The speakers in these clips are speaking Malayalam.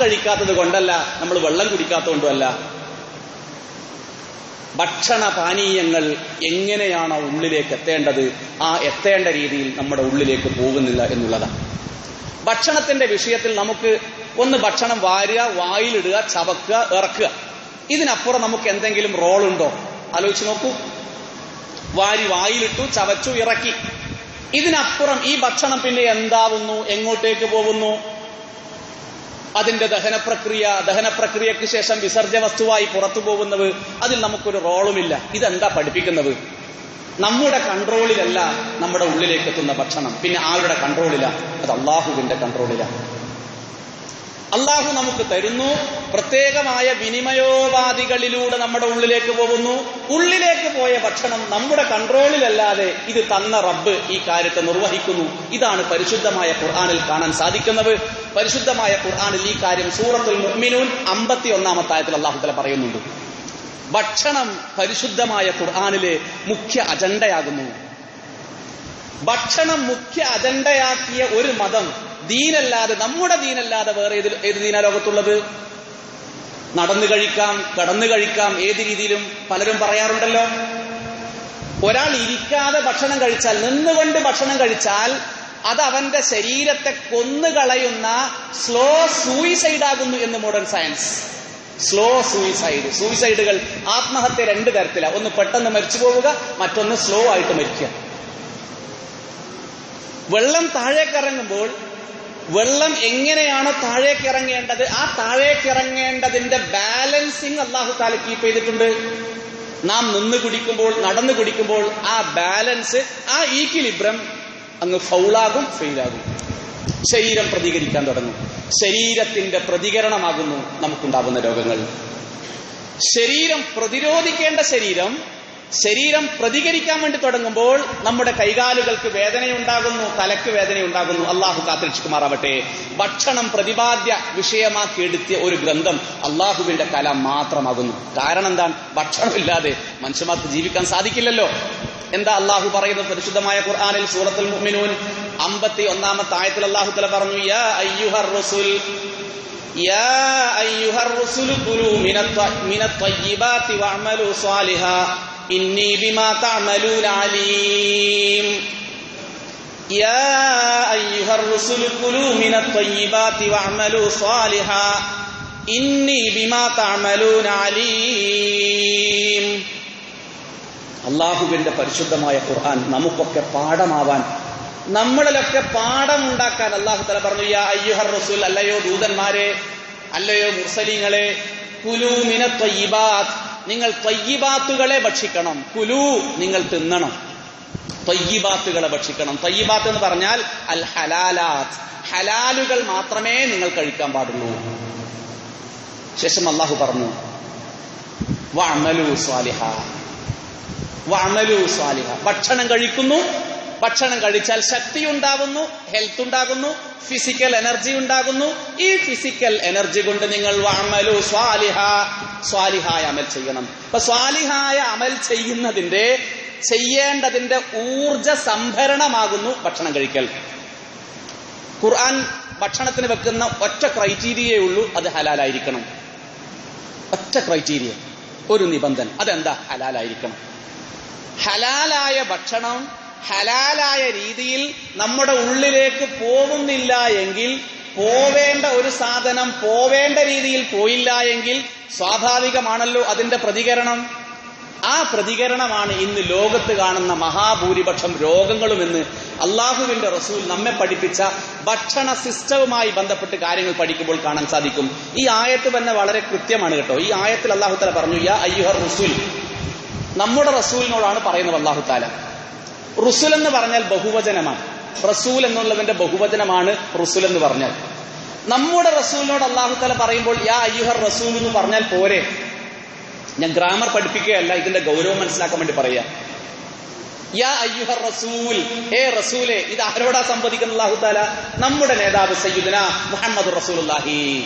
കഴിക്കാത്തത് കൊണ്ടല്ല നമ്മൾ വെള്ളം കുടിക്കാത്തതുകൊണ്ടുമല്ല ഭക്ഷണ പാനീയങ്ങൾ എങ്ങനെയാണ് ഉള്ളിലേക്ക് എത്തേണ്ടത്? ആ എത്തേണ്ട രീതിയിൽ നമ്മുടെ ഉള്ളിലേക്ക് പോകുന്നില്ല എന്നുള്ളതാണ്. ഭക്ഷണത്തിന്റെ വിഷയത്തിൽ നമുക്ക് ഒന്ന് ഭക്ഷണം വാരുക വായിലിടുക ചവക്കുക ഇറക്കുക. ഇതിനപ്പുറം നമുക്ക് എന്തെങ്കിലും റോൾ ഉണ്ടോ? ആലോചിച്ച് നോക്കൂ. വാരി വായിലിട്ടു ചവച്ചു ഇറക്കി. ഇതിനപ്പുറം ഈ ഭക്ഷണം പിന്നെ എന്താവുന്നു? എങ്ങോട്ടേക്ക് പോകുന്നു? അതിന്റെ ദഹന പ്രക്രിയ ദഹന പ്രക്രിയക്ക് ശേഷം വിസർജ്യ വസ്തുവായി പുറത്തു പോകുന്നത് അതിൽ നമുക്കൊരു റോളുമില്ല. ഇതെന്താ പഠിപ്പിക്കുന്നത്? നമ്മുടെ കൺട്രോളിലല്ല നമ്മുടെ ഉള്ളിലേക്ക് എത്തുന്ന ഭക്ഷണം. പിന്നെ ആരുടെ കൺട്രോളില അത് അള്ളാഹുവിന്റെ കൺട്രോളില അള്ളാഹു നമുക്ക് തരുന്നു. പ്രത്യേകമായ വിനിമയോപാധികളിലൂടെ നമ്മുടെ ഉള്ളിലേക്ക് പോകുന്നു. ഉള്ളിലേക്ക് പോയ ഭക്ഷണം നമ്മുടെ കൺട്രോളിലല്ലാതെ ഇത് തന്ന റബ്ബ് ഈ കാര്യത്തെ നിർവഹിക്കുന്നു. ഇതാണ് പരിശുദ്ധമായ ഖുർആാനിൽ കാണാൻ സാധിക്കുന്നത്. പരിശുദ്ധമായ ഖുർആാനിൽ ഈ കാര്യം സൂറത്തുൽ മുഅ്മിനൂൻ അമ്പത്തി ഒന്നാമത്തെ ആയത്തിൽ അള്ളാഹു തല പറയുന്നുണ്ട്. ഭക്ഷണം പരിശുദ്ധമായ ഖുർആാനിലെ മുഖ്യ അജണ്ടയാകുന്നു. ഭക്ഷണം മുഖ്യ അജണ്ടയാക്കിയ ഒരു മതം ദീനല്ലാതെ നമ്മുടെ ദീനല്ലാതെ വേറെ ഏത് ഏത് ദീന ലോകത്തുള്ളത്? നടന്നു കഴിക്കാം കടന്നു കഴിക്കാം ഏത് രീതിയിലും പലരും പറയാറുണ്ടല്ലോ. ഒരാൾ ഇരിക്കാതെ ഭക്ഷണം കഴിച്ചാൽ നിന്നുകൊണ്ട് ഭക്ഷണം കഴിച്ചാൽ അത് അവന്റെ ശരീരത്തെ കൊന്നുകളയുന്ന സ്ലോ സൂയിസൈഡ് ആകുന്നു എന്ന് മോഡേൺ സയൻസ്. Slow suicide. സൂയിസൈഡുകൾ ആത്മഹത്യ രണ്ട് തരത്തിലാണ് ഒന്ന് പെട്ടെന്ന് മരിച്ചു പോവുക മറ്റൊന്ന് സ്ലോ ആയിട്ട് മരിക്കുക. വെള്ളം താഴേക്കിറങ്ങുമ്പോൾ വെള്ളം എങ്ങനെയാണ് താഴേക്ക് ഇറങ്ങേണ്ടത് ആ താഴേക്ക് ഇറങ്ങേണ്ടതിന്റെ ബാലൻസിങ് അള്ളാഹു താല കീപ്പ് ചെയ്തിട്ടുണ്ട്. നാം നിന്ന് കുടിക്കുമ്പോൾ നടന്നു കുടിക്കുമ്പോൾ ആ ബാലൻസ് ആ ഈക്വിലിബ്രം അങ്ങ് ഫൗളാകും ഫെയിലാകും. ശരീരം പ്രതികരിക്കാൻ തുടങ്ങും. ശരീരത്തിന്റെ പ്രതികരണമാകുന്നു നമുക്കുണ്ടാകുന്ന രോഗങ്ങൾ. ശരീരം പ്രതിരോധിക്കേണ്ട ശരീരം ശരീരം പ്രതികരിക്കാൻ വേണ്ടി തുടങ്ങുമ്പോൾ നമ്മുടെ കൈകാലുകൾക്ക് വേദനയുണ്ടാകുന്നു തലക്ക് വേദനയുണ്ടാകുന്നു അള്ളാഹു കാത്തിരക്ഷിക്കുമാറാവട്ടെ ഭക്ഷണം പ്രതിപാദ്യ വിഷയമാക്കി എടുത്തിയ ഒരു ഗ്രന്ഥം അള്ളാഹുവിന്റെ കല മാത്രമാകുന്നു കാരണം എന്താണ് ഭക്ഷണമില്ലാതെ മനുഷ്യന്മാർക്ക് ജീവിക്കാൻ സാധിക്കില്ലല്ലോ എന്താ അള്ളാഹു പറയുന്നത് പരിശുദ്ധമായ ഖുർആാനിൽ സൂറത്തുൽ മുഅ്മിനൂൻ അമ്പത്തി ഒന്നാമത്തെ ആയത്തിൽ അള്ളാഹു തല പറഞ്ഞു യാ അയ്യുഹർ റസൂൽ يا أيها الرسل كلوا من الط- من الطيبات واعملوا صالحا إني بما تعملون عليم يا أيها الرسل كلوا من الطيبات واعملوا صالحا إني بما تعملون عليم അള്ളാഹുവിന്റെ പരിശുദ്ധമായ ഖുർആൻ നമുക്കൊക്കെ പാഠമാവാൻ നമ്മളിലൊക്കെ പാഠമുണ്ടാക്കാൻ അള്ളാഹു തല പറഞ്ഞു യാ അയ്യുഹർ റസൂൽ അല്ലയോ ദൂതന്മാരെ അല്ലയോ മുർസലീങ്ങളെ കുലു മിന ത്വയ്യിബാത്ത് നിങ്ങൾ തയ്യിബാത്തുകളെ ഭക്ഷിക്കണം. കുലു നിങ്ങൾ തിന്നണം. തയ്യബാത്തുകളെ ഭക്ഷിക്കണം. തയ്യബാത്ത് എന്ന് പറഞ്ഞാൽ അൽ ഹലാലാത്ത്. ഹലാലുകൾ മാത്രമേ നിങ്ങൾ കഴിക്കാൻ പാടുള്ളൂ. ശേഷം അള്ളാഹു പറഞ്ഞു വഅമലു സ്വാലിഹ. വഅമലു സ്വാലിഹ. ഭക്ഷണം കഴിക്കുന്നു ഭക്ഷണം കഴിച്ചാൽ ശക്തി ഉണ്ടാകുന്നു ഹെൽത്ത് ഉണ്ടാകുന്നു ഫിസിക്കൽ എനർജി ഉണ്ടാകുന്നു. ഈ ഫിസിക്കൽ എനർജി കൊണ്ട് നിങ്ങൾ വഅമലു സ്വാലിഹ സ്വാലിഹായ അമൽ ചെയ്യണം. അപ്പൊ സ്വാലിഹായ അമൽ ചെയ്യുന്നതിന്റെ ചെയ്യേണ്ടതിന്റെ ഊർജ സംഭരണമാകുന്നു ഭക്ഷണം കഴിക്കൽ. ഖുർആൻ ഭക്ഷണത്തിന് വെക്കുന്ന ഒറ്റ ക്രൈറ്റീരിയയേ ഉള്ളൂ അത് ഹലാലായിരിക്കണം. ഒറ്റ ക്രൈറ്റീരിയ ഒരു നിബന്ധന അതെന്താ? ഹലാലായിരിക്കണം. ഹലാലായ ഭക്ഷണം ഹലാലായ രീതിയിൽ നമ്മുടെ ഉള്ളിലേക്ക് പോകുന്നില്ല എങ്കിൽ പോവേണ്ട ഒരു സാധനം പോവേണ്ട രീതിയിൽ പോയില്ല എങ്കിൽ സ്വാഭാവികമാണല്ലോ അതിന്റെ പ്രതികരണം. ആ പ്രതികരണമാണ് ഇന്ന് ലോകത്ത് കാണുന്ന മഹാഭൂരിപക്ഷം രോഗങ്ങളുമെന്ന് അള്ളാഹുവിന്റെ റസൂൽ നമ്മെ പഠിപ്പിച്ച ഭക്ഷണ സിസ്റ്റവുമായി ബന്ധപ്പെട്ട് കാര്യങ്ങൾ പഠിക്കുമ്പോൾ കാണാൻ സാധിക്കും. ഈ ആയത്ത് തന്നെ വളരെ കൃത്യമാണ് കേട്ടോ. ഈ ആയത്തിൽ അള്ളാഹു താല പറഞ്ഞു യാ അയ്യുഹർ റസൂൽ. നമ്മുടെ റസൂലിനോടാണ് പറയുന്നത് അള്ളാഹു താല റുസുൽ എന്ന് പറഞ്ഞാൽ ബഹുവചനമാണ്. റസൂൽ എന്നുള്ളതിന്റെ ബഹുവചനമാണ് റസൂൽ എന്ന് പറഞ്ഞാൽ. നമ്മുടെ റസൂലിനോട് അള്ളാഹു തല പറയുമ്പോൾ യാ അയ്യുഹർ റസൂൽ എന്ന് പറഞ്ഞാൽ പോരെ. ഞാൻ ഗ്രാമർ പഠിപ്പിക്കുകയല്ല ഇതിന്റെ ഗൗരവം മനസ്സിലാക്കാൻ വേണ്ടി പറയാ. യാ അയ്യുഹർ റസൂൽ ഏ റസൂലെ ഇത് ആരോടാ സംവദിക്കുന്ന അള്ളാഹു താല നമ്മുടെ നേതാവ് സയ്യിദുന മുഹമ്മദ് റസൂലുള്ളാഹി.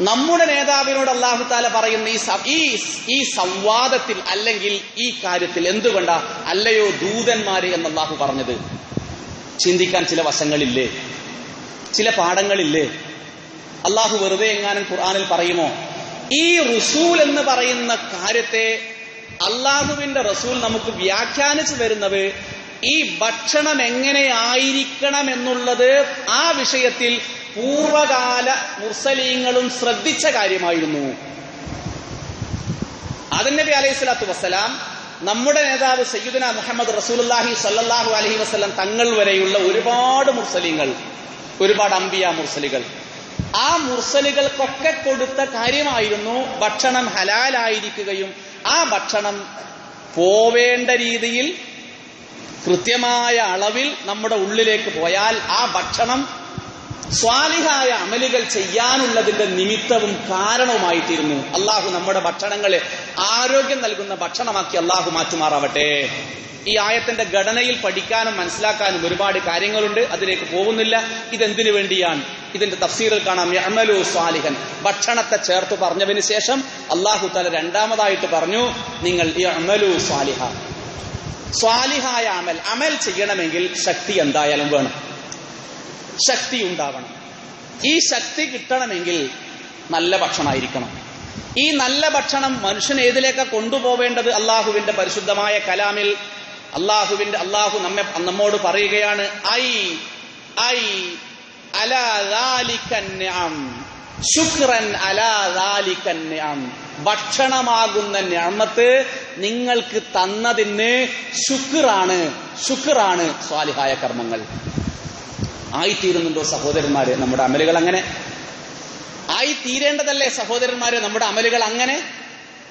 നമ്മുടെ നേതാവിനോട് അള്ളാഹു താല പറയുന്ന ഈ ഈ ഈ സംവാദത്തിൽ അല്ലെങ്കിൽ ഈ കാര്യത്തിൽ എന്തുകൊണ്ടാ അല്ലയോ ദൂതന്മാര് എന്ന് അള്ളാഹു പറഞ്ഞത്? ചിന്തിക്കാൻ ചില വശങ്ങളില്ലേ? ചില പാഠങ്ങളില്ലേ? അള്ളാഹു വെറുതെ എങ്ങാനും ഖുർആനിൽ പറയുമോ? ഈ റുസൂൽ എന്ന് പറയുന്ന കാര്യത്തെ അള്ളാഹുവിന്റെ റസൂൽ നമുക്ക് വ്യാഖ്യാനിച്ചു വരുന്നത് ഈ ഭക്ഷണം എങ്ങനെയായിരിക്കണം എന്നുള്ളത് ആ വിഷയത്തിൽ പൂർവകാല മുർസലീങ്ങളും ശ്രദ്ധിച്ച കാര്യമായിരുന്നു. നബി അലൈഹി സ്വലാത്തു വസ്സലാം നമ്മുടെ നേതാവ് സയ്യിദുന മുഹമ്മദ് റസൂലുല്ലാഹി സല്ലാഹു അലഹി വസ്ലം തങ്ങൾ വരെയുള്ള ഒരുപാട് മുർസലിങ്ങൾ ഒരുപാട് അമ്പിയ മുർസലികൾ. ആ മുർസലികൾക്കൊക്കെ കൊടുത്ത കാര്യമായിരുന്നു ഭക്ഷണം ഹലാലായിരിക്കുകയും ആ ഭക്ഷണം പോവേണ്ട രീതിയിൽ കൃത്യമായ അളവിൽ നമ്മുടെ ഉള്ളിലേക്ക് പോയാൽ ആ ഭക്ഷണം സ്വാലിഹായ അമലുകൾ ചെയ്യാനുള്ളതിന്റെ നിമിത്തവും കാരണവുമായി തീരുന്നു അള്ളാഹു നമ്മുടെ ഭക്ഷണങ്ങളെ ആരോഗ്യം നൽകുന്ന ഭക്ഷണമാക്കി അള്ളാഹു മാറ്റുമാറാവട്ടെ. ഈ ആയത്തിന്റെ ഘടനയിൽ പഠിക്കാനും മനസ്സിലാക്കാനും ഒരുപാട് കാര്യങ്ങളുണ്ട്. അതിലേക്ക് പോകുന്നില്ല. ഇതെന്തിനു വേണ്ടിയാണ്? ഇതിന്റെ തഫ്സീറിൽ കാണാം. യഅമലു സ്വാലിഹൻ. ഭക്ഷണത്തെ ചേർത്ത് പറഞ്ഞതിന് ശേഷം അള്ളാഹു തല രണ്ടാമതായിട്ട് പറഞ്ഞു നിങ്ങൾ യഅമലു സ്വാലിഹ. സ്വാലിഹായ അമൽ. അമൽ ചെയ്യണമെങ്കിൽ ശക്തി എന്തായാലും വേണം. ശക്തി ഉണ്ടാവണം. ഈ ശക്തി കിട്ടണമെങ്കിൽ നല്ല ഭക്ഷണമായിരിക്കണം. ഈ നല്ല ഭക്ഷണം മനുഷ്യൻ ഏതിലേക്ക് കൊണ്ടുപോവേണ്ടത്? അള്ളാഹുവിന്റെ പരിശുദ്ധമായ കലാമിൽ അള്ളാഹുവിന്റെ അള്ളാഹു നമ്മെ നമ്മോട് പറയുകയാണ് ഐ ഐ ഭക്ഷണമാകുന്ന ഞാമത്ത് നിങ്ങൾക്ക് തന്നതിന് ശുക്റാണ് ശുക്റാണ് സ്വാലിഹായ കർമ്മങ്ങൾ. ആയിത്തീരുന്നുണ്ടോ സഹോദരന്മാരെ? നമ്മുടെ അമലുകൾ അങ്ങനെ. ആയിത്തീരേണ്ടതല്ലേ സഹോദരന്മാരെ? നമ്മുടെ അമലുകൾ അങ്ങനെ.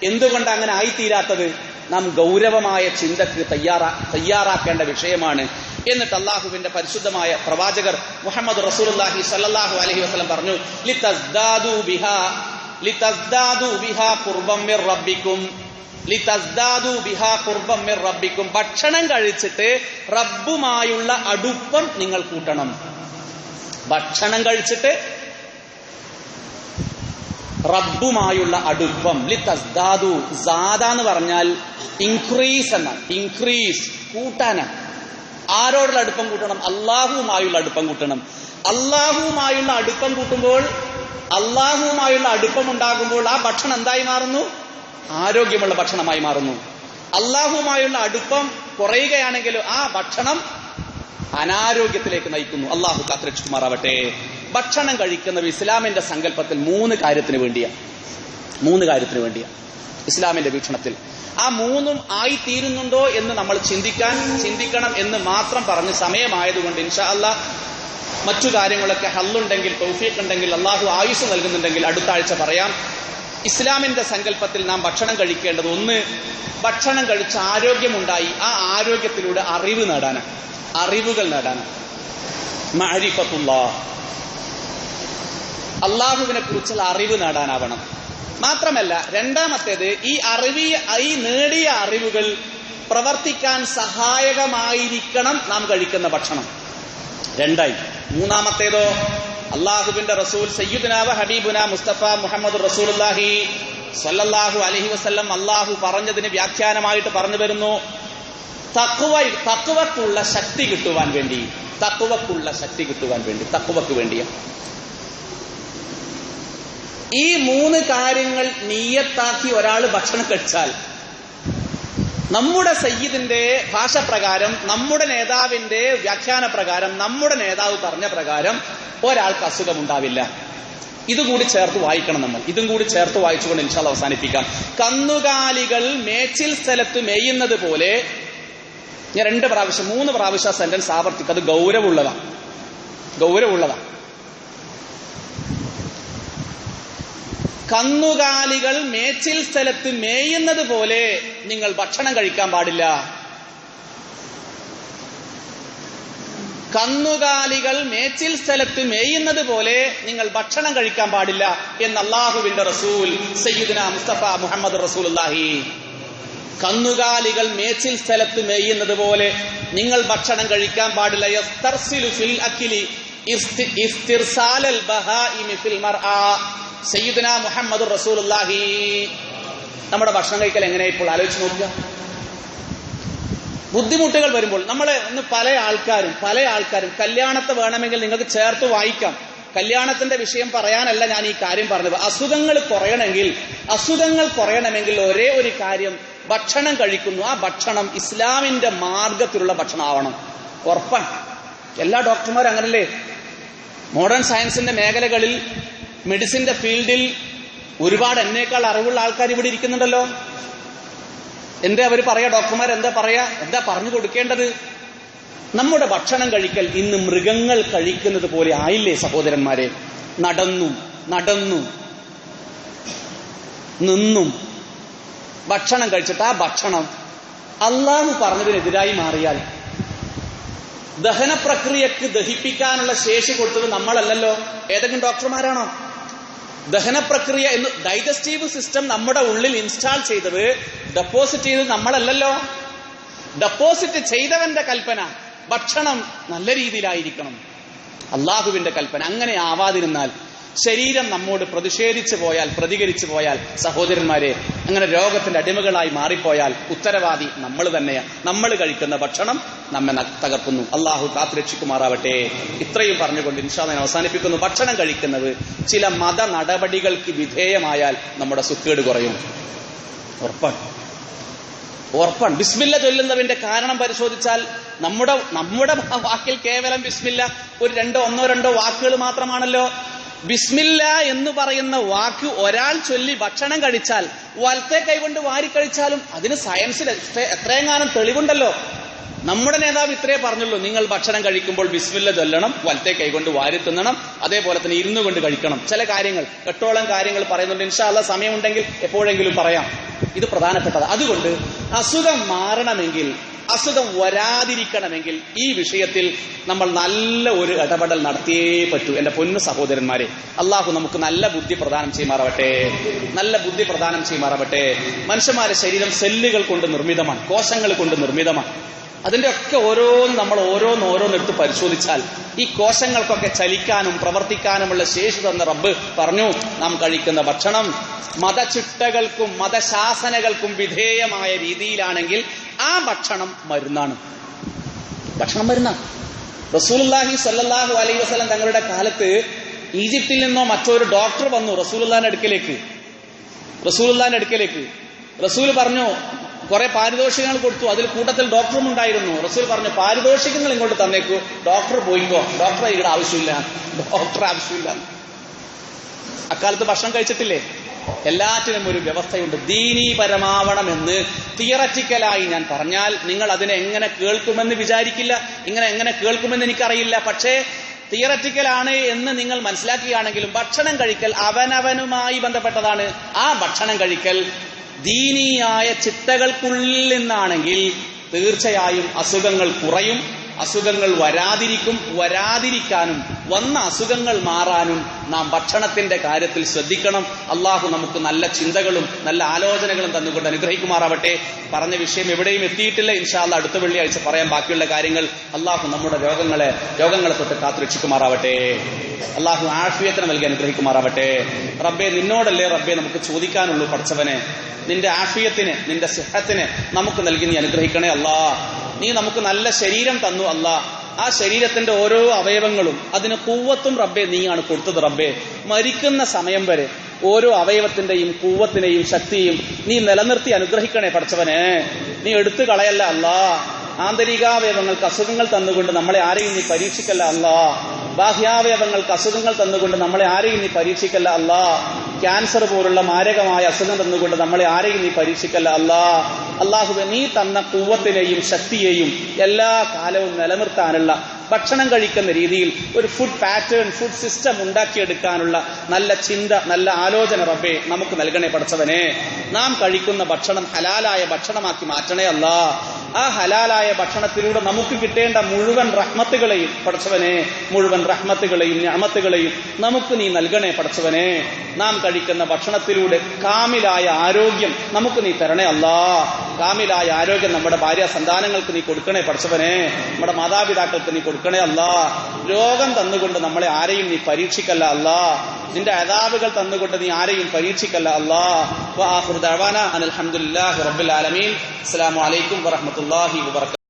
എന്തുകൊണ്ട് അങ്ങനെ ആയിത്തീരാത്തത്? നാം ഗൗരവമായ ചിന്തക്ക് തയ്യാറാ തയ്യാറാക്കേണ്ട വിഷയമാണ്. എന്നിട്ട് അള്ളാഹുവിന്റെ പരിശുദ്ധമായ പ്രവാചകർ മുഹമ്മദ് റസൂലുള്ളാഹി സല്ലാഹു അലഹി വസ്ലം പറഞ്ഞു ഭക്ഷണം കഴിച്ചിട്ട് റബ്ബുമായുള്ള അടുപ്പം നിങ്ങൾ കൂട്ടണം. ഭക്ഷണം കഴിച്ചിട്ട് റബ്ബുമായുള്ള അടുപ്പം. ലിതസ്ദാദു സാദ എന്ന് പറഞ്ഞാൽ ഇൻക്രീസ് എന്നാണ്. ഇൻക്രീസ് കൂട്ടാനാണ്. ആരോടുള്ള അടുപ്പം കൂട്ടണം? അള്ളാഹുവുമായുള്ള അടുപ്പം കൂട്ടണം. അള്ളാഹുവുമായുള്ള അടുപ്പം കൂട്ടുമ്പോൾ അള്ളാഹുവുമായുള്ള അടുപ്പം ഉണ്ടാകുമ്പോൾ ആ ഭക്ഷണം എന്തായി മാറുന്നു? ആരോഗ്യമുള്ള ഭക്ഷണമായി മാറുന്നു. അള്ളാഹുവുമായുള്ള അടുപ്പം കുറയുകയാണെങ്കിൽ ആ ഭക്ഷണം അനാരോഗ്യത്തിലേക്ക് നയിക്കുന്നു. അള്ളാഹു കാത്രക്ഷിക്കുമാറാവട്ടെ ഭക്ഷണം കഴിക്കുന്നത് ഇസ്ലാമിന്റെ സങ്കല്പത്തിൽ മൂന്ന് കാര്യത്തിന് വേണ്ടിയാണ് മൂന്ന് കാര്യത്തിന് വേണ്ടിയാണ് ഇസ്ലാമിന്റെ വീക്ഷണത്തിൽ. ആ മൂന്നും ആയി തീരുന്നുണ്ടോ എന്ന് നമ്മൾ ചിന്തിക്കാൻ ചിന്തിക്കണം എന്ന് മാത്രം പറഞ്ഞ് സമയമായതുകൊണ്ട് ഇൻഷാ അല്ല മറ്റു കാര്യങ്ങളൊക്കെ ഹല്ലുണ്ടെങ്കിൽ തൗഫീഖ് ഉണ്ടെങ്കിൽ അള്ളാഹു ആയുസ് നൽകുന്നുണ്ടെങ്കിൽ അടുത്ത ആഴ്ച പറയാം. ഇസ്ലാമിന്റെ സങ്കല്പത്തിൽ നാം ഭക്ഷണം കഴിക്കേണ്ടത് ഒന്ന് ഭക്ഷണം കഴിച്ച് ആരോഗ്യമുണ്ടായി. ആ ആരോഗ്യത്തിലൂടെ അറിവ് നേടാനാണ്. അറിവുകൾ നേടാനാണ് മഅരിഫത്തുള്ള അള്ളാഹുവിനെ കുറിച്ചുള്ള അറിവ് നേടാനാവണം. മാത്രമല്ല രണ്ടാമത്തേത് ഈ അറിവി ഈ നേടിയ അറിവുകൾ പ്രവർത്തിക്കാൻ സഹായകമായിരിക്കണം നാം കഴിക്കുന്ന ഭക്ഷണം. രണ്ടായി. മൂന്നാമത്തേതോ അള്ളാഹുബിന്റെ റസൂൽ സയ്യിദുനാവ ഹബീബുന മുസ്തഫ മുഹമ്മദ് റസൂലുല്ലാഹി സല്ലല്ലാഹു അലഹി വസല്ലം അള്ളാഹു പറഞ്ഞതിന് വ്യാഖ്യാനമായിട്ട് പറഞ്ഞു വരുന്നു. തക്കുവ തക്കുവക്കുള്ള ശക്തി കിട്ടുവാൻ വേണ്ടി തക്കുവക്കുള്ള ശക്തി കിട്ടുവാൻ വേണ്ടി തക്കുവക്ക് വേണ്ടിയാ ഈ മൂന്ന് കാര്യങ്ങൾ നീയത്താക്കി ഒരാൾ ഭക്ഷണം കഴിച്ചാൽ നമ്മുടെ സയ്യിദിന്റെ ഭാഷ പ്രകാരം നമ്മുടെ നേതാവിന്റെ വ്യാഖ്യാന പ്രകാരം നമ്മുടെ നേതാവ് പറഞ്ഞ പ്രകാരം ഒരാൾക്ക് അസുഖമുണ്ടാവില്ല. ഇതുകൂടി ചേർത്ത് വായിക്കണം നമ്മൾ. ഇതും കൂടി ചേർത്ത് വായിച്ചുകൊണ്ട് ഇൻഷാൽ അവസാനിപ്പിക്കാം. കന്നുകാലികൾ മേച്ചിൽ സ്ഥലത്ത് മേയുന്നത് പോലെ ഞാൻ രണ്ട് പ്രാവശ്യം മൂന്ന് പ്രാവശ്യം ആ സെന്റൻസ് ആവർത്തിക്കും. അത് ഗൗരവമുള്ളതാണ്. ഗൗരവമുള്ളതാണ്. കന്നുകാലികൾ മേച്ചിൽ സ്ഥലത്ത് മേയുന്നത് പോലെ നിങ്ങൾ ഭക്ഷണം കഴിക്കാൻ പാടില്ല. കന്നുകാലികൾ മേച്ചിൽ സ്ഥലത്ത് മേയുന്നത് പോലെ നിങ്ങൾ ഭക്ഷണം കഴിക്കാൻ പാടില്ല. എന്ന് അള്ളാഹുവിന്റെ റസൂൽ സയ്യിദ്ന മുസ്തഫ മുഹമ്മദ് റസൂലുള്ളാഹി. കന്നുകാലികൾ മേച്ചിൽ സ്ഥലത്ത് മേയുന്നത് പോലെ നിങ്ങൾ ഭക്ഷണം കഴിക്കാൻ പാടില്ല. ഫിൽ നമ്മുടെ ഭക്ഷണം കഴിക്കൽ എങ്ങനെ ഇപ്പോൾ? ആലോചിച്ച് നോക്കുക. ബുദ്ധിമുട്ടുകൾ വരുമ്പോൾ നമ്മൾ ഇന്ന് പല ആൾക്കാരും പല ആൾക്കാരും കല്യാണത്തെ വേണമെങ്കിൽ നിങ്ങൾക്ക് ചേർത്ത് വായിക്കാം. കല്യാണത്തിന്റെ വിഷയം പറയാനല്ല ഞാൻ ഈ കാര്യം പറഞ്ഞത്. അസുഖങ്ങൾ കുറയണമെങ്കിൽ അസുഖങ്ങൾ കുറയണമെങ്കിൽ ഒരേ ഒരു കാര്യം ഭക്ഷണം കഴിക്കുന്നു. ആ ഭക്ഷണം ഇസ്ലാമിന്റെ മാർഗത്തിലുള്ള ഭക്ഷണം ആവണം ഉറപ്പാണ് എല്ലാ ഡോക്ടർമാരും അങ്ങനല്ലേ? മോഡേൺ സയൻസിന്റെ മേഖലകളിൽ മെഡിസിന്റെ ഫീൽഡിൽ ഒരുപാട് എന്നേക്കാൾ അറിവുള്ള ആൾക്കാർ ഇവിടെ ഇരിക്കുന്നുണ്ടല്ലോ. എന്താ അവർ പറയാ? ഡോക്ടർമാർ എന്താ പറയാ? എന്താ പറഞ്ഞു കൊടുക്കേണ്ടത്? നമ്മുടെ ഭക്ഷണം കഴിക്കൽ ഇന്ന് മൃഗങ്ങൾ കഴിക്കുന്നത് പോലെ ആയില്ലേ സഹോദരന്മാരെ? നടന്നു നടന്നു നിന്നും. ഭക്ഷണം കഴിച്ചിട്ട് ആ ഭക്ഷണം അള്ളാഹു പറഞ്ഞതിനെതിരായി മാറിയാൽ ദഹന പ്രക്രിയക്ക് ദഹിപ്പിക്കാനുള്ള ശേഷി കൊടുത്തത് നമ്മളല്ലല്ലോ. ഏതെങ്കിലും ഡോക്ടർമാരാണോ? ദഹന പ്രക്രിയ എന്ന് ഡൈജസ്റ്റീവ് സിസ്റ്റം നമ്മുടെ ഉള്ളിൽ ഇൻസ്റ്റാൾ ചെയ്തത് ഡെപ്പോസിറ്റ് ചെയ്തത് നമ്മളല്ലല്ലോ. ഡെപ്പോസിറ്റ് ചെയ്തവന്റെ കൽപ്പന ഭക്ഷണം നല്ല രീതിയിലായിരിക്കണം. അള്ളാഹുവിന്റെ കൽപ്പന അങ്ങനെ ആവാതിരുന്നാൽ ശരീരം നമ്മോട് പ്രതിഷേധിച്ചു പോയാൽ പ്രതികരിച്ചു പോയാൽ സഹോദരന്മാരെ അങ്ങനെ രോഗത്തിന്റെ അടിമകളായി മാറിപ്പോയാൽ ഉത്തരവാദി നമ്മൾ തന്നെയാണ് നമ്മൾ കഴിക്കുന്ന ഭക്ഷണം നമ്മെ തകർക്കുന്നു. അള്ളാഹു കാത്തുരക്ഷിക്കുമാറാവട്ടെ. ഇത്രയും പറഞ്ഞുകൊണ്ട് ഇൻഷാ ഞാൻ അവസാനിപ്പിക്കുന്നു. ഭക്ഷണം കഴിക്കുന്നത് ചില മത നടപടികൾക്ക് വിധേയമായാൽ നമ്മുടെ സുഖേട് കുറയും. ഉറപ്പാണ്. ഉറപ്പാണ്. ബിസ്മില്ല ചൊല്ലുന്നതിന്റെ കാരണം പരിശോധിച്ചാൽ നമ്മുടെ നമ്മുടെ വാക്കിൽ കേവലം ബിസ്മില്ല ഒരു രണ്ടോ ഒന്നോ രണ്ടോ വാക്കുകൾ മാത്രമാണല്ലോ. ബിസ്മില്ല എന്ന് പറയുന്ന വാക്ക് ഒരാൾ ചൊല്ലി ഭക്ഷണം കഴിച്ചാൽ വലത്തെ കൈകൊണ്ട് വാരി കഴിച്ചാലും അതിന് സയൻസിൽ എത്രയും എത്രയെങ്ങാനും തെളിവുണ്ടല്ലോ. നമ്മുടെ നേതാവ് ഇത്രേ പറഞ്ഞുള്ളൂ. നിങ്ങൾ ഭക്ഷണം കഴിക്കുമ്പോൾ ബിസ്മില്ല ചൊല്ലണം വലത്തെ കൈകൊണ്ട് വാരി തിന്നണം അതേപോലെ തന്നെ ഇരുന്നു കൊണ്ട് കഴിക്കണം. ചില കാര്യങ്ങൾ എട്ടോളം കാര്യങ്ങൾ പറയുന്നുണ്ട്. ഇൻഷാല്ല സമയമുണ്ടെങ്കിൽ എപ്പോഴെങ്കിലും പറയാം. ഇത് പ്രധാനപ്പെട്ടത്. അതുകൊണ്ട് അസുഖം മാറണമെങ്കിൽ അസുഖം വരാതിരിക്കണമെങ്കിൽ ഈ വിഷയത്തിൽ നമ്മൾ നല്ല ഒരു ഇടപെടൽ നടത്തിയേ പറ്റൂ. എന്റെ പൊന്നു സഹോദരന്മാരെ അള്ളാഹു നമുക്ക് നല്ല ബുദ്ധി പ്രദാനം ചെയ്യുമാറാവട്ടെ. നല്ല ബുദ്ധി പ്രദാനം ചെയ്യുമാറാവട്ടെ. മനുഷ്യന്മാരുടെ ശരീരം സെല്ലുകൾ കൊണ്ട് നിർമ്മിതമാണ് കോശങ്ങൾ കൊണ്ട് നിർമ്മിതമാണ്. അതിന്റെ ഒക്കെ ഓരോന്ന് നമ്മൾ ഓരോന്ന് ഓരോന്ന് എടുത്ത് പരിശോധിച്ചാൽ ഈ കോശങ്ങൾക്കൊക്കെ ചലിക്കാനും പ്രവർത്തിക്കാനുമുള്ള ശേഷി തന്ന റബ്ബ് പറഞ്ഞു നാം കഴിക്കുന്ന ഭക്ഷണം മതചിട്ടകൾക്കും മതശാസനകൾക്കും വിധേയമായ രീതിയിലാണെങ്കിൽ ആ ഭക്ഷണം മരുന്നാണ്. ഭക്ഷണം മരുന്നാണ് റസൂലുള്ളാഹി സല്ലാഹു അലൈഹി വസല്ലം തങ്ങളുടെ കാലത്ത് ഈജിപ്തിൽ നിന്നോ മറ്റൊരു ഡോക്ടർ വന്നു റസൂലുള്ളാഹിന്റെ അടുക്കലേക്ക്. റസൂലുള്ളാഹിന്റെ അടുക്കലേക്ക്. റസൂൽ പറഞ്ഞു കുറെ പാരിതോഷികങ്ങൾ കൊടുത്തു. അതിൽ കൂട്ടത്തിൽ ഡോക്ടറും ഉണ്ടായിരുന്നു. റസൂൽ പറഞ്ഞു പാരിതോഷികങ്ങൾ ഇങ്ങോട്ട് തന്നേക്കൂ. ഡോക്ടർ പോയിക്കോ. ഡോക്ടറെ ഇവിടെ ആവശ്യമില്ല. ഡോക്ടർ ആവശ്യമില്ല. അക്കാലത്ത് ഭക്ഷണം കഴിച്ചിട്ടില്ലേ? എല്ലാറ്റിനും ഒരു വ്യവസ്ഥയുണ്ട്. ദീനീപരമാവണമെന്ന് തിയററ്റിക്കലായി ഞാൻ പറഞ്ഞാൽ നിങ്ങൾ അതിനെ എങ്ങനെ കേൾക്കുമെന്ന് വിചാരിക്കില്ല ഇങ്ങനെ എങ്ങനെ കേൾക്കുമെന്ന് എനിക്കറിയില്ല. പക്ഷേ തിയററ്റിക്കലാണ് എന്ന് നിങ്ങൾ മനസ്സിലാക്കുകയാണെങ്കിലും ഭക്ഷണം കഴിക്കൽ അവനവനുമായി ബന്ധപ്പെട്ടതാണ്. ആ ഭക്ഷണം കഴിക്കൽ ദീനീയായ ചിട്ടകൾക്കുള്ളിൽ നിന്നാണെങ്കിൽ തീർച്ചയായും അസുഖങ്ങൾ കുറയും. അസുഖങ്ങൾ വരാതിരിക്കും വരാതിരിക്കാനും വന്ന അസുഖങ്ങൾ മാറാനും നാം ഭക്ഷണത്തിന്റെ കാര്യത്തിൽ ശ്രദ്ധിക്കണം. അള്ളാഹു നമുക്ക് നല്ല ചിന്തകളും നല്ല ആലോചനകളും തന്നുകൊണ്ട് അനുഗ്രഹിക്കുമാറാവട്ടെ. പറഞ്ഞ വിഷയം എവിടെയും എത്തിയിട്ടില്ല. ഇൻഷാല്ല അടുത്ത വെള്ളിയാഴ്ച പറയാൻ ബാക്കിയുള്ള കാര്യങ്ങൾ അള്ളാഹു നമ്മുടെ രോഗങ്ങളെ രോഗങ്ങളെ തൊട്ട് കാത്തുരക്ഷിക്കുമാറാവട്ടെ. അള്ളാഹു ആഫിയത്തിന് നൽകി അനുഗ്രഹിക്കുമാറാവട്ടെ. റബ്ബെ നിന്നോടല്ലേ റബ്ബെ നമുക്ക് ചോദിക്കാനുള്ളൂ പഠിച്ചവനെ. നിന്റെ ആഫിയത്തിന് നിന്റെ സിഹത്തിന് നമുക്ക് നൽകി നീ അനുഗ്രഹിക്കണേ അല്ലാ നീ നമുക്ക് നല്ല ശരീരം തന്നു അല്ല. ആ ശരീരത്തിന്റെ ഓരോ അവയവങ്ങളും അതിന് കൂവത്തും റബ്ബെ നീയാണ് കൊടുത്തത് റബ്ബെ. മരിക്കുന്ന സമയം വരെ ഓരോ അവയവത്തിന്റെയും കൂവത്തിനെയും ശക്തിയും നീ നിലനിർത്തി അനുഗ്രഹിക്കണേ പഠിച്ചവനെ. നീ എടുത്തു കളയല്ല അല്ലാ. ആന്തരികാവയവങ്ങൾക്ക് അസുഖങ്ങൾ തന്നുകൊണ്ട് നമ്മളെ ആരെയും നീ പരീക്ഷിക്കല്ല അല്ലാ. ബാഹ്യാവയവങ്ങൾക്ക് അസുഖങ്ങൾ തന്നുകൊണ്ട് നമ്മളെ ആരെയും നീ പരീക്ഷിക്കല്ല അല്ല. ക്യാൻസർ പോലുള്ള മാരകമായ അസുഖം തന്നുകൊണ്ട് നമ്മളെ ആരെയും നീ പരീക്ഷിക്കല്ല അല്ലാ. അള്ളാഹുബെ നീ തന്ന കൂവത്തിനെയും ശക്തിയെയും എല്ലാ കാലവും നിലനിർത്താനുള്ള ഭക്ഷണം കഴിക്കുന്ന രീതിയിൽ ഒരു ഫുഡ് പാറ്റേൺ ഫുഡ് സിസ്റ്റം ഉണ്ടാക്കിയെടുക്കാനുള്ള നല്ല ചിന്ത നല്ല ആലോചന റബ്ബേ നമുക്ക് നൽകണേ പഠിച്ചവനെ. നാം കഴിക്കുന്ന ഭക്ഷണം ഹലാലായ ഭക്ഷണമാക്കി മാറ്റണേ അല്ല. ആ ഹലാലായ ഭക്ഷണത്തിലൂടെ നമുക്ക് കിട്ടേണ്ട മുഴുവൻ റഹ്മത്തുകളെയും പഠിച്ചവനെ മുഴുവൻ റഹ്മത്തുകളെയും ഞാമത്തുകളെയും നമുക്ക് നീ നൽകണേ പഠിച്ചവനെ. നാം കഴിക്കുന്ന ഭക്ഷണത്തിലൂടെ കാമിലായ ആരോഗ്യം നമുക്ക് നീ തരണേ അല്ലാ. കാമിലായ ആരോഗ്യം നമ്മുടെ ഭാര്യ സന്താനങ്ങൾക്ക് നീ കൊടുക്കണേ പഠിച്ചവനെ. നമ്മുടെ മാതാപിതാക്കൾക്ക് നീ കൊടുക്കണേ അല്ല. രോഗം തന്നുകൊണ്ട് നമ്മളെ ആരെയും നീ പരീക്ഷിക്കല്ല അല്ല. നിന്റെ അതാവുകൾ തന്നുകൊണ്ട് നീ ആരെയും പരീക്ഷിക്കല്ല അല്ലാ. വാഹുർ ദഅവാന ആലമീൻ അസ്സാം റബ്ബിൽ അസ്സലാമു അലൈക്കും اللہ وبرکاتہ۔